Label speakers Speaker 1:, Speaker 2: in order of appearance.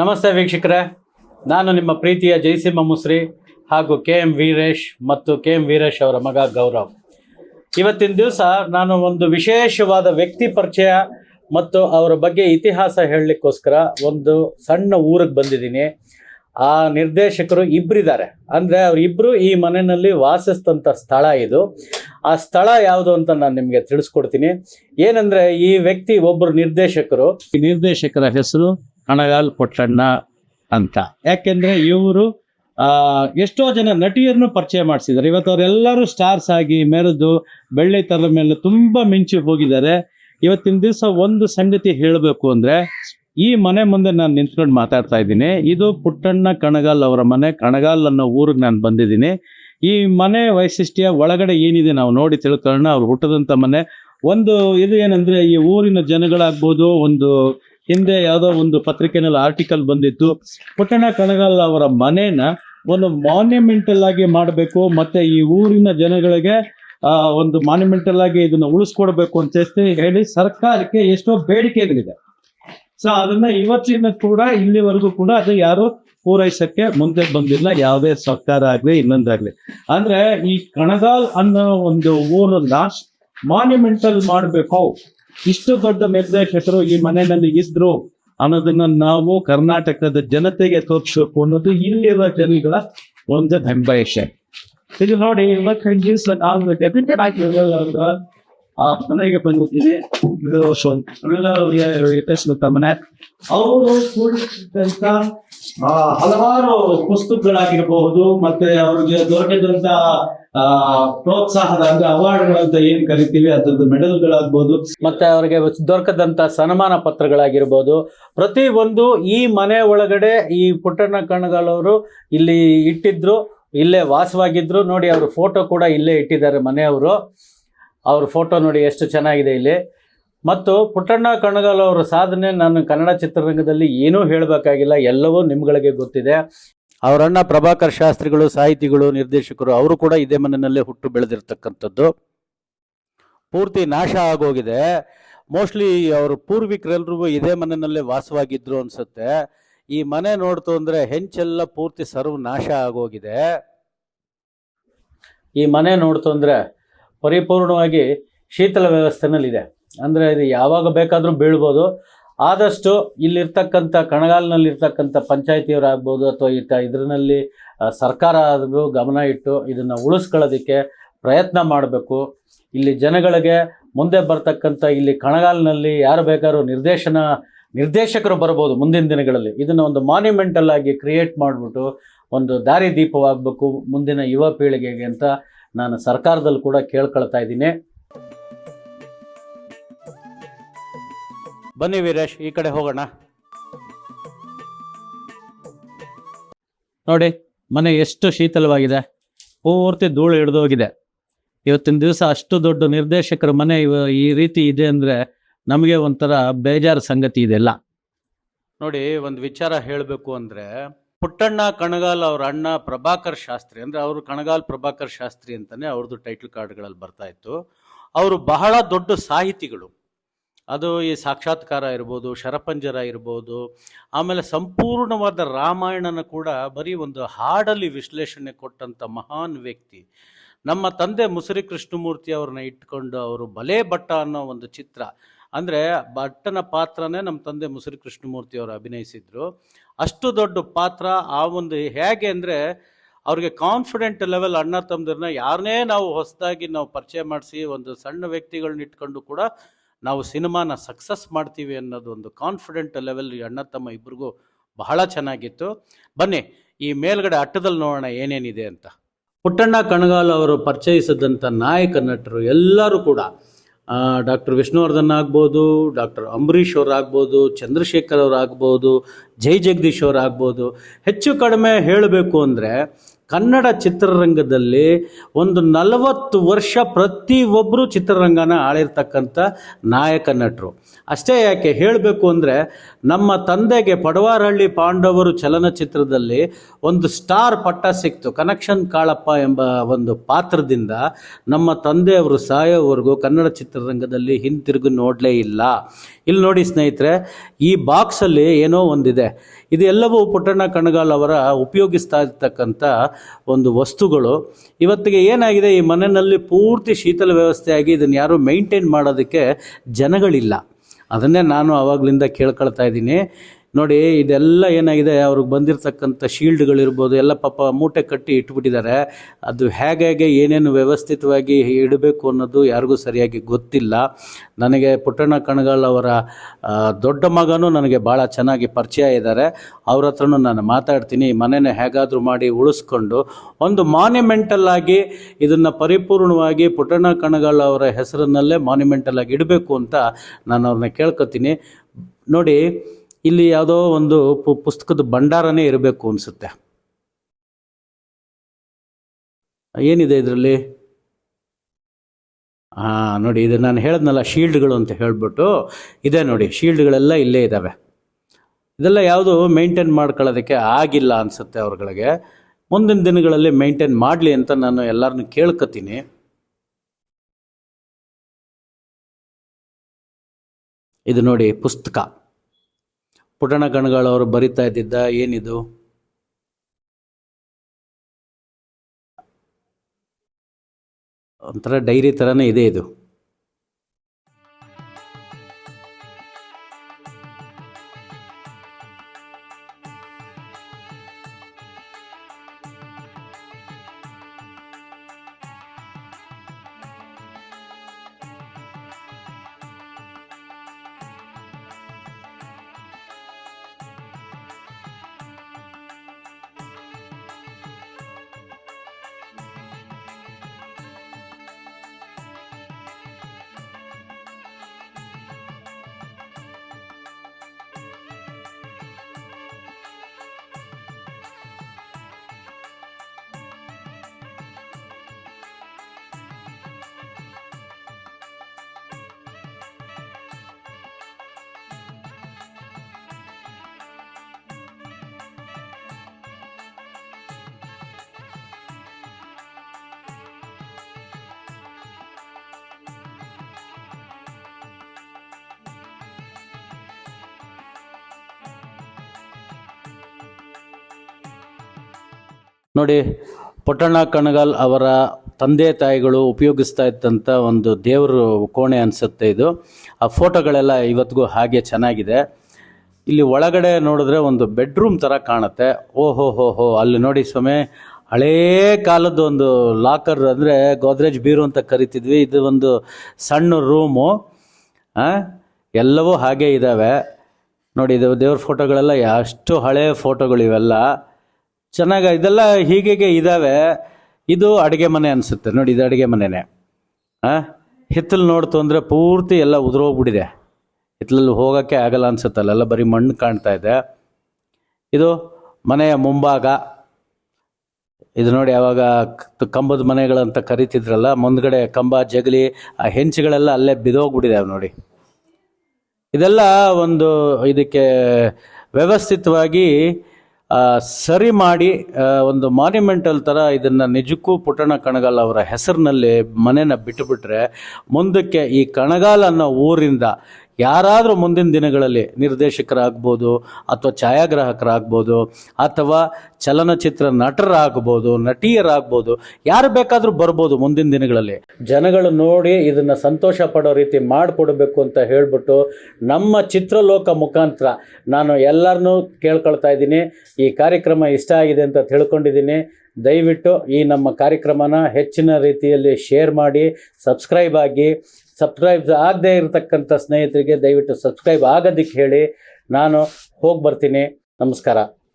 Speaker 1: ನಮಸ್ತೆ ವೀಕ್ಷಕರೇ. ನಾನು ನಿಮ್ಮ ಪ್ರೀತಿಯ ಜಯಸಿಂಹ ಮುಸ್ರಿ ಹಾಗೂ ಕೆ ಎಂ ವೀರೇಶ್ ಮತ್ತು ಕೆ ಎಂ ವೀರೇಶ್ ಅವರ ಮಗ ಗೌರವ್. ಇವತ್ತಿನ ದಿವಸ ನಾನು ಒಂದು ವಿಶೇಷವಾದ ವ್ಯಕ್ತಿ ಪರಿಚಯ ಮತ್ತು ಅವರ ಬಗ್ಗೆ ಇತಿಹಾಸ ಹೇಳಲಿಕ್ಕೋಸ್ಕರ ಒಂದು ಸಣ್ಣ ಊರಿಗೆ ಬಂದಿದ್ದೀನಿ. ಆ ನಿರ್ದೇಶಕರು ಇಬ್ಬರಿದ್ದಾರೆ ಅಂದರೆ ಅವರಿಬ್ಬರು ಈ ಮನೆಯಲ್ಲಿ ವಾಸಿಸ್ತಂಥ ಸ್ಥಳ ಇದು. ಆ ಸ್ಥಳ ಯಾವುದು ಅಂತ ನಾನು ನಿಮಗೆ ತಿಳಿಸ್ಕೊಡ್ತೀನಿ. ಏನಂದರೆ ಈ ವ್ಯಕ್ತಿ ಒಬ್ಬರು ನಿರ್ದೇಶಕರು. ಈ ನಿರ್ದೇಶಕರ ಹೆಸರು ಕಣಗಾಲ್ ಪೊಟ್ಟಣ್ಣ ಅಂತ. ಯಾಕೆಂದ್ರೆ ಇವರು ಎಷ್ಟೋ ಜನ ನಟಿಯರನ್ನು ಪರಿಚಯ ಮಾಡಿಸಿದ್ದಾರೆ. ಇವತ್ತು ಅವರೆಲ್ಲರೂ ಸ್ಟಾರ್ಸ್ ಆಗಿ ಮೆರೆದು ಬೆಳ್ಳಿ ತರದ ಮೇಲೆ ತುಂಬಾ ಮಿಂಚಿ ಹೋಗಿದ್ದಾರೆ. ಇವತ್ತಿನ ದಿವಸ ಒಂದು ಸಂಗತಿ ಹೇಳಬೇಕು ಅಂದ್ರೆ, ಈ ಮನೆ ಮುಂದೆ ನಾನು ನಿಂತ್ಕೊಂಡು ಮಾತಾಡ್ತಾ ಇದ್ದೀನಿ. ಇದು ಪುಟ್ಟಣ್ಣ ಕಣಗಾಲ್ ಅವರ ಮನೆ. ಕಣಗಾಲ್ ಅನ್ನೋ ಊರಿಗೆ ನಾನು ಬಂದಿದ್ದೀನಿ. ಈ ಮನೆ ವೈಶಿಷ್ಟ್ಯ ಒಳಗಡೆ ಏನಿದೆ ನಾವು ನೋಡಿ ತಿಳ್ಕೊಳ್ಳೋಣ. ಅವ್ರು ಹುಟ್ಟದಂತ ಮನೆ. ಒಂದು ಇದು ಏನಂದ್ರೆ, ಈ ಊರಿನ ಜನಗಳಾಗ್ಬೋದು, ಒಂದು ಹಿಂದೆ ಯಾವುದೋ ಒಂದು ಪತ್ರಿಕೆನಲ್ಲಿ ಆರ್ಟಿಕಲ್ ಬಂದಿತ್ತು. ಪುಟ್ಟಣ ಕಣಗಾಲ್ ಅವರ ಮನೇನ ಒಂದು ಮಾನ್ಯುಮೆಂಟಲ್ ಆಗಿ ಮಾಡಬೇಕು, ಮತ್ತೆ ಈ ಊರಿನ ಜನಗಳಿಗೆ ಒಂದು ಮಾನ್ಯುಮೆಂಟಲ್ ಆಗಿ ಇದನ್ನ ಉಳಿಸ್ಕೊಡ್ಬೇಕು ಅಂತ ಹೇಳಿ ಸರ್ಕಾರಕ್ಕೆ ಎಷ್ಟೋ ಬೇಡಿಕೆಗಳಿದೆ. ಸೊ ಅದನ್ನ ಇವತ್ತಿನ ಕೂಡ, ಇಲ್ಲಿವರೆಗೂ ಕೂಡ ಅದು ಯಾರು ಪೂರೈಸಕ್ಕೆ ಮುಂದೆ ಬಂದಿಲ್ಲ. ಯಾವುದೇ ಸರ್ಕಾರ ಆಗ್ಲಿ ಇನ್ನೊಂದಾಗ್ಲಿ ಅಂದ್ರೆ ಈ ಕಣಗಾಲ್ ಅನ್ನೋ ಒಂದು ಊರನ್ನ ಮಾನ್ಯುಮೆಂಟಲ್ ಮಾಡಬೇಕು. ಇಷ್ಟು ದೊಡ್ಡ ನಿರ್ದೇಶಕರು ಈ ಮನೆಯಲ್ಲಿ ಇದ್ರು ಅನ್ನೋದನ್ನ ನಾವು ಕರ್ನಾಟಕದ ಜನತೆಗೆ ತೋರಿಸಬೇಕು ಅನ್ನೋದು ಇಲ್ಲಿರುವ ಜನಗಳ ಒಂದು ಹೆಬ್ಬಯಷೆ ಇದು ನೋಡಿ ಇವತ್ತಿನ ಆ ಮನೆಗೆ ಬಂದಿದ್ದೀವಿ ಇದು ಮನೆ. ಅವರು ಹಲವಾರು ಪುಸ್ತಕಗಳಾಗಿರಬಹುದು, ಮತ್ತೆ ಅವ್ರಿಗೆ ದೊರಕಿದಂತ ಪ್ರೋತ್ಸಾಹದ ಅಂದ್ರೆ ಅವಾರ್ಡ್ಗಳಂತ ಏನ್ ಕರಿತೀವಿ, ಅದ್ರದ್ದು ಮೆಡಲ್ಗಳಾಗ್ಬೋದು. ಮತ್ತೆ ಅವರಿಗೆ ದೊರಕದಂತ ಸನ್ಮಾನ ಪತ್ರಗಳಾಗಿರ್ಬೋದು. ಪ್ರತಿ ಒಂದು ಈ ಮನೆ ಒಳಗಡೆ ಈ ಪುಟ್ಟಣ್ಣ ಕಣ್ಗಳವರು ಇಲ್ಲಿ ಇಟ್ಟಿದ್ರು, ಇಲ್ಲೇ ವಾಸವಾಗಿದ್ರು. ನೋಡಿ, ಅವ್ರ ಫೋಟೋ ಕೂಡ ಇಲ್ಲೇ ಇಟ್ಟಿದ್ದಾರೆ ಮನೆಯವರು. ಅವ್ರ ಫೋಟೋ ನೋಡಿ ಎಷ್ಟು ಚೆನ್ನಾಗಿದೆ ಇಲ್ಲಿ. ಮತ್ತು ಪುಟ್ಟಣ್ಣ ಕಣಗಾಲ್ ಅವರ ಸಾಧನೆ ನಾನು ಕನ್ನಡ ಚಿತ್ರರಂಗದಲ್ಲಿ ಏನೂ ಹೇಳಬೇಕಾಗಿಲ್ಲ, ಎಲ್ಲವೂ ನಿಮ್ಗಳಿಗೆ ಗೊತ್ತಿದೆ. ಅವರಣ್ಣ ಪ್ರಭಾಕರ್ ಶಾಸ್ತ್ರಿಗಳು, ಸಾಹಿತಿಗಳು, ನಿರ್ದೇಶಕರು, ಅವರು ಕೂಡ ಇದೇ ಮನೆಯಲ್ಲೇ ಹುಟ್ಟು ಬೆಳೆದಿರ್ತಕ್ಕಂಥದ್ದು. ಪೂರ್ತಿ ನಾಶ ಆಗೋಗಿದೆ. ಮೋಸ್ಟ್ಲಿ ಅವರು ಪೂರ್ವಿಕರೆಲ್ಲರೂ ಇದೇ ಮನೆಯಲ್ಲೇ ವಾಸವಾಗಿದ್ರು ಅನ್ಸುತ್ತೆ. ಈ ಮನೆ ನೋಡ್ತು ಅಂದರೆ ಹೆಂಚೆಲ್ಲ ಪೂರ್ತಿ ಸರ್ವ್ ನಾಶ ಆಗೋಗಿದೆ. ಈ ಮನೆ ನೋಡ್ತು ಅಂದ್ರೆ ಪರಿಪೂರ್ಣವಾಗಿ ಶೀತಲ ವ್ಯವಸ್ಥೆನಲ್ಲಿದೆ. ಅಂದರೆ ಇದು ಯಾವಾಗ ಬೇಕಾದರೂ ಬೀಳ್ಬೋದು. ಆದಷ್ಟು ಇಲ್ಲಿರ್ತಕ್ಕಂಥ ಕಣಗಾಲಿನಲ್ಲಿರ್ತಕ್ಕಂಥ ಪಂಚಾಯತಿಯವರಾಗ್ಬೋದು ಅಥವಾ ಇತ್ತ ಇದರಲ್ಲಿ ಸರ್ಕಾರ ಆದರೂ ಗಮನ ಇಟ್ಟು ಇದನ್ನು ಉಳಿಸ್ಕೊಳ್ಳೋದಕ್ಕೆ ಪ್ರಯತ್ನ ಮಾಡಬೇಕು. ಇಲ್ಲಿ ಜನಗಳಿಗೆ ಮುಂದೆ ಬರ್ತಕ್ಕಂಥ ಇಲ್ಲಿ ಕಣಗಾಲಿನಲ್ಲಿ ಯಾರು ಬೇಕಾದ್ರೂ ನಿರ್ದೇಶನ, ನಿರ್ದೇಶಕರು ಬರ್ಬೋದು ಮುಂದಿನ ದಿನಗಳಲ್ಲಿ. ಇದನ್ನು ಒಂದು ಮಾನ್ಯುಮೆಂಟಲ್ ಆಗಿ ಕ್ರಿಯೇಟ್ ಮಾಡಿಬಿಟ್ಟು ಒಂದು ದಾರಿ ದೀಪವಾಗಬೇಕು ಮುಂದಿನ ಯುವ ಪೀಳಿಗೆಗೆ ಅಂತ ನಾನು ಸರ್ಕಾರದಲ್ಲಿ ಕೂಡ ಕೇಳ್ಕೊಳ್ತಾ ಇದ್ದೀನಿ. ಬನ್ನಿ ವೀರೇಶ್ ಈ ಕಡೆ ಹೋಗೋಣ. ನೋಡಿ ಮನೆ ಎಷ್ಟು ಶೀತಲವಾಗಿದೆ. ಪೂರ್ತಿ ಧೂಳು ಹಿಡಿದೋಗಿದೆ. ಇವತ್ತಿನ ದಿವಸ ಅಷ್ಟು ದೊಡ್ಡ ನಿರ್ದೇಶಕರ ಮನೆ ಇವ- ಈ ರೀತಿ ಇದೆ ಅಂದರೆ ನಮಗೆ ಒಂಥರ ಬೇಜಾರು ಸಂಗತಿ ಇದೆಲ್ಲ. ನೋಡಿ ಒಂದು ವಿಚಾರ ಹೇಳಬೇಕು ಅಂದರೆ ಪುಟ್ಟಣ್ಣ ಕಣಗಾಲ್ ಅವ್ರ ಅಣ್ಣ ಪ್ರಭಾಕರ್ ಶಾಸ್ತ್ರಿ, ಅಂದರೆ ಅವರು ಕಣಗಾಲ್ ಪ್ರಭಾಕರ್ ಶಾಸ್ತ್ರಿ ಅಂತಲೇ ಅವ್ರದ್ದು ಟೈಟಲ್ ಕಾರ್ಡ್ಗಳಲ್ಲಿ ಬರ್ತಾ ಇತ್ತು. ಅವರು ಬಹಳ ದೊಡ್ಡ ಸಾಹಿತಿಗಳು. ಅದು ಈ ಸಾಕ್ಷಾತ್ಕಾರ ಇರ್ಬೋದು, ಶರಪಂಜರ ಇರ್ಬೋದು, ಆಮೇಲೆ ಸಂಪೂರ್ಣವಾದ ರಾಮಾಯಣನ ಕೂಡ ಬರೀ ಒಂದು ಹಾಡಲ್ಲಿ ವಿಶ್ಲೇಷಣೆ ಕೊಟ್ಟಂಥ ಮಹಾನ್ ವ್ಯಕ್ತಿ. ನಮ್ಮ ತಂದೆ ಮುಸುರಿ ಕೃಷ್ಣಮೂರ್ತಿ ಅವ್ರನ್ನ ಇಟ್ಕೊಂಡು ಅವರು ಬಲೆ ಅನ್ನೋ ಒಂದು ಚಿತ್ರ. ಅಂದರೆ ಭಟ್ಟನ ಪಾತ್ರನೇ ನಮ್ಮ ತಂದೆ ಮುಸುರಿ ಕೃಷ್ಣಮೂರ್ತಿ ಅವರು ಅಭಿನಯಿಸಿದ್ರು. ಅಷ್ಟು ದೊಡ್ಡ ಪಾತ್ರ, ಆ ಒಂದು ಹೇಗೆ ಅಂದರೆ ಅವ್ರಿಗೆ ಕಾನ್ಫಿಡೆಂಟ್ ಲೆವೆಲ್ ಅಣ್ಣ ತಮ್ಮದನ್ನ ಯಾರನ್ನೇ ನಾವು ಹೊಸದಾಗಿ ನಾವು ಪರಿಚಯ ಮಾಡಿಸಿ, ಒಂದು ಸಣ್ಣ ವ್ಯಕ್ತಿಗಳನ್ನ ಇಟ್ಕೊಂಡು ಕೂಡ ನಾವು ಸಿನಿಮಾನ ಸಕ್ಸಸ್ ಮಾಡ್ತೀವಿ ಅನ್ನೋದು ಒಂದು ಕಾನ್ಫಿಡೆಂಟ್ ಲೆವೆಲ್ ಅಣ್ಣ ತಮ್ಮ ಇಬ್ಬರಿಗೂ ಬಹಳ ಚೆನ್ನಾಗಿತ್ತು. ಬನ್ನಿ, ಈ ಮೇಲ್ಗಡೆ ಅಟ್ಟದಲ್ಲಿ ನೋಡೋಣ ಏನೇನಿದೆ ಅಂತ. ಪುಟ್ಟಣ್ಣ ಕಣಗಾಲ್ ಅವರು ಪರಿಚಯಿಸಿದಂಥ ನಾಯಕ, ನಟರು ಎಲ್ಲರೂ ಕೂಡ ಡಾಕ್ಟರ್ ವಿಷ್ಣುವರ್ಧನ್ ಆಗ್ಬೋದು, ಡಾಕ್ಟರ್ ಅಂಬರೀಷ್ ಅವರಾಗ್ಬೋದು ಚಂದ್ರಶೇಖರ್ ಅವರಾಗ್ಬೋದು ಜೈ ಜಗದೀಶ್ ಅವರಾಗ್ಬೋದು ಹೆಚ್ಚು ಕಡಿಮೆ ಹೇಳಬೇಕು ಅಂದರೆ ಕನ್ನಡ ಚಿತ್ರರಂಗದಲ್ಲಿ ಒಂದು ನಲವತ್ತು ವರ್ಷ ಪ್ರತಿಯೊಬ್ಬರು ಚಿತ್ರರಂಗನ ಆಳಿರ್ತಕ್ಕಂಥ ನಾಯಕ ನಟರು. ಅಷ್ಟೇ ಯಾಕೆ ಹೇಳಬೇಕು ಅಂದರೆ ನಮ್ಮ ತಂದೆಗೆ ಪಡವಾರಹಳ್ಳಿ ಪಾಂಡವರು ಚಲನಚಿತ್ರದಲ್ಲಿ ಒಂದು ಸ್ಟಾರ್ ಪಟ್ಟ ಸಿಕ್ತು. ಕನೆಕ್ಷನ್ ಕಾಳಪ್ಪ ಎಂಬ ಒಂದು ಪಾತ್ರದಿಂದ ನಮ್ಮ ತಂದೆಯವರು ಸಾಯೋವರೆಗೂ ಕನ್ನಡ ಚಿತ್ರರಂಗದಲ್ಲಿ ಹಿಂತಿರುಗಿ ನೋಡಲೇ ಇಲ್ಲ. ಇಲ್ಲಿ ನೋಡಿ ಸ್ನೇಹಿತರೆ, ಈ ಬಾಕ್ಸಲ್ಲಿ ಏನೋ ಒಂದಿದೆ. ಇದೆಲ್ಲವೂ ಪುಟ್ಟಣ್ಣ ಕಣಗಾಲ್ ಅವರ ಉಪಯೋಗಿಸ್ತಾ ಇರ್ತಕ್ಕಂಥ ಒಂದು ವಸ್ತುಗಳು. ಇವತ್ತಿಗೆ ಏನಾಗಿದೆ, ಈ ಮನೆಯಲ್ಲಿ ಪೂರ್ತಿ ಶೀತಲ ವ್ಯವಸ್ಥೆಯಾಗಿ ಇದನ್ನು ಯಾರು ಮೈಂಟೈನ್ ಮಾಡೋದಕ್ಕೆ ಜನಗಳಿಲ್ಲ. ಅದನ್ನೇ ನಾನು ಆವಾಗಲಿಂದ ಕೇಳ್ಕೊಳ್ತಾ ಇದ್ದೀನಿ. ನೋಡಿ, ಇದೆಲ್ಲ ಏನಾಗಿದೆ, ಅವ್ರಿಗೆ ಬಂದಿರತಕ್ಕಂಥ ಶೀಲ್ಡ್ಗಳಿರ್ಬೋದು, ಎಲ್ಲ ಪಾಪ ಮೂಟೆ ಕಟ್ಟಿ ಇಟ್ಬಿಟ್ಟಿದ್ದಾರೆ. ಅದು ಹೇಗೆ ಏನೇನು ವ್ಯವಸ್ಥಿತವಾಗಿ ಇಡಬೇಕು ಅನ್ನೋದು ಯಾರಿಗೂ ಸರಿಯಾಗಿ ಗೊತ್ತಿಲ್ಲ. ನನಗೆ ಪುಟ್ಟಣ್ಣ ಕಣಗಾಲ್ ಅವರ ದೊಡ್ಡ ಮಗನೂ ನನಗೆ ಭಾಳ ಚೆನ್ನಾಗಿ ಪರಿಚಯ ಇದ್ದಾರೆ. ಅವ್ರ ಹತ್ರನೂ ನಾನು ಮಾತಾಡ್ತೀನಿ. ಮನೆನ ಹೇಗಾದರೂ ಮಾಡಿ ಉಳಿಸ್ಕೊಂಡು ಒಂದು ಮಾನ್ಯುಮೆಂಟಲ್ ಆಗಿ ಇದನ್ನು ಪರಿಪೂರ್ಣವಾಗಿ ಪುಟ್ಟಣ್ಣ ಕಣಗಾಲ್ ಅವರ ಹೆಸರಿನಲ್ಲೇ ಮಾನ್ಯುಮೆಂಟಲ್ ಆಗಿ ಇಡಬೇಕು ಅಂತ ನಾನು ಅವ್ರನ್ನ ಕೇಳ್ಕೊತೀನಿ. ನೋಡಿ ಇಲ್ಲಿ ಯಾವುದೋ ಒಂದು ಪುಸ್ತಕದ ಭಂಡಾರನೇ ಇರಬೇಕು ಅನಿಸುತ್ತೆ. ಏನಿದೆ ಇದರಲ್ಲಿ? ಹಾಂ ನೋಡಿ, ಇದು ನಾನು ಹೇಳಿದ್ನಲ್ಲ, ಶೀಲ್ಡ್ಗಳು ಅಂತ ಹೇಳ್ಬಿಟ್ಟು. ಇದೆ ನೋಡಿ, ಶೀಲ್ಡ್ಗಳೆಲ್ಲ ಇಲ್ಲೇ ಇದ್ದಾವೆ ಇದೆಲ್ಲ ಯಾವುದು ಮೇಂಟೈನ್ ಮಾಡ್ಕೊಳ್ಳೋದಕ್ಕೆ ಆಗಿಲ್ಲ ಅನಿಸುತ್ತೆ ಅವ್ರಗಳಿಗೆ. ಮುಂದಿನ ದಿನಗಳಲ್ಲಿ ಮೇಂಟೈನ್ ಮಾಡಲಿ ಅಂತ ನಾನು ಎಲ್ಲರನ್ನು ಕೇಳ್ಕೊತೀನಿ ಇದು ನೋಡಿ ಪುಸ್ತಕ. ಪುಟಣ ಕಣ್ಗಳವರು ಬರಿತಾ ಇದ್ದಿದ್ದ ಏನಿದು? ಒಂಥರ ಡೈರಿ ಥರನೇ ಇದೆ ಇದು. ನೋಡಿ, ಪುಟ್ಟಣ್ಣ ಕಣಗಾಲ್ ಅವರ ತಂದೆ ತಾಯಿಗಳು ಉಪಯೋಗಿಸ್ತಾ ಇದ್ದಂಥ ಒಂದು ದೇವರು ಕೋಣೆ ಅನಿಸುತ್ತೆ ಇದು. ಆ ಫೋಟೋಗಳೆಲ್ಲ ಇವತ್ತಿಗೂ ಹಾಗೆ ಚೆನ್ನಾಗಿದೆ. ಇಲ್ಲಿ ಒಳಗಡೆ ನೋಡಿದ್ರೆ ಒಂದು ಬೆಡ್ರೂಮ್ ಥರ ಕಾಣುತ್ತೆ. ಓಹೋ, ಹೋ ಹೋ, ಅಲ್ಲಿ ನೋಡಿ ಸ್ವಾಮಿ, ಹಳೇ ಕಾಲದ ಒಂದು ಲಾಕರ್ ಅಂದರೆ ಗೋದ್ರೇಜ್ ಬೀರು ಅಂತ ಕರಿತಿದ್ವಿ. ಇದು ಒಂದು ಸಣ್ಣ ರೂಮು. ಎಲ್ಲವೂ ಹಾಗೆ ಇದ್ದಾವೆ ನೋಡಿ, ಇದು ದೇವ್ರ ಫೋಟೋಗಳೆಲ್ಲ ಎಷ್ಟು ಹಳೆಯ ಫೋಟೋಗಳು ಇವೆಲ್ಲ ಚೆನ್ನಾಗಿ ಇದೆಲ್ಲ ಹೀಗೆ ಇದ್ದಾವೆ ಇದು ಅಡುಗೆ ಮನೆ ಅನಿಸುತ್ತೆ. ನೋಡಿ, ಇದು ಅಡುಗೆ ಮನೆನೇ. ಹಾಂ ಹಿತ್ತಲು ನೋಡ್ತು ಅಂದರೆ ಪೂರ್ತಿ ಎಲ್ಲ ಉದುರೋಗ್ಬಿಟ್ಟಿದೆ. ಹಿತ್ತಲಲ್ಲಿ ಹೋಗೋಕ್ಕೆ ಆಗಲ್ಲ ಅನ್ಸುತ್ತೆ. ಅಲ್ಲೆಲ್ಲ ಬರೀ ಮಣ್ಣು ಕಾಣ್ತಾ ಇದೆ. ಇದು ಮನೆಯ ಮುಂಭಾಗ. ಇದು ನೋಡಿ ಯಾವಾಗ ಕಂಬದ ಮನೆಗಳಂತ ಕರಿತಿದ್ರಲ್ಲ, ಮುಂದ್ಗಡೆ ಕಂಬ, ಜಗಲಿ, ಆ ಹೆಂಚುಗಳೆಲ್ಲ ಅಲ್ಲೇ ಬಿದೋಗ್ಬಿಟ್ಟಿದ್ದಾವೆ ನೋಡಿ. ಇದೆಲ್ಲ ಒಂದು ಇದಕ್ಕೆ ವ್ಯವಸ್ಥಿತವಾಗಿ ಸರಿ ಮಾಡಿ ಒಂದು ಮಾನ್ಯುಮೆಂಟಲ್ ಥರ ಇದನ್ನು ನಿಜಕ್ಕೂ ಪುಟ್ಟಣ ಕಣಗಾಲ್ ಅವರ ಹೆಸರಿನಲ್ಲಿ ಮನೆನ ಬಿಟ್ಟುಬಿಟ್ರೆ ಮುಂದಕ್ಕೆ ಈ ಕಣಗಾಲ್ ಅನ್ನೋ ಊರಿಂದ ಯಾರಾದರೂ ಮುಂದಿನ ದಿನಗಳಲ್ಲಿ ನಿರ್ದೇಶಕರಾಗ್ಬೋದು ಅಥವಾ ಛಾಯಾಗ್ರಾಹಕರಾಗ್ಬೋದು ಅಥವಾ ಚಲನಚಿತ್ರ ನಟರಾಗ್ಬೋದು, ನಟಿಯರಾಗ್ಬೋದು, ಯಾರು ಬೇಕಾದರೂ ಬರ್ಬೋದು ಮುಂದಿನ ದಿನಗಳಲ್ಲಿ. ಜನಗಳು ನೋಡಿ ಇದನ್ನು ಸಂತೋಷ ಪಡೋ ರೀತಿ ಮಾಡಿಕೊಡ್ಬೇಕು ಅಂತ ಹೇಳಿಬಿಟ್ಟು ನಮ್ಮ ಚಿತ್ರಲೋಕ ಮುಖಾಂತರ ನಾನು ಎಲ್ಲರನ್ನೂ ಕೇಳ್ಕೊಳ್ತಾ ಇದ್ದೀನಿ. ಈ ಕಾರ್ಯಕ್ರಮ ಇಷ್ಟ ಆಗಿದೆ ಅಂತ ತಿಳ್ಕೊಂಡಿದ್ದೀನಿ. ದಯವಿಟ್ಟು ಈ ನಮ್ಮ ಕಾರ್ಯಕ್ರಮನ ಹೆಚ್ಚಿನ ರೀತಿಯಲ್ಲಿ ಶೇರ್ ಮಾಡಿ, ಸಬ್ಸ್ಕ್ರೈಬ್ ಆಗಿ ಸಬ್ಸ್ಕ್ರೈಬ್ ಆಗದೇ ಇರತಕ್ಕಂಥ ಸ್ನೇಹಿತರಿಗೆ ದಯವಿಟ್ಟು ಸಬ್ಸ್ಕ್ರೈಬ್ ಆಗೋದಕ್ಕೆ ಹೇಳಿ. ನಾನು ಹೋಗಿ ಬರ್ತೀನಿ ನಮಸ್ಕಾರ.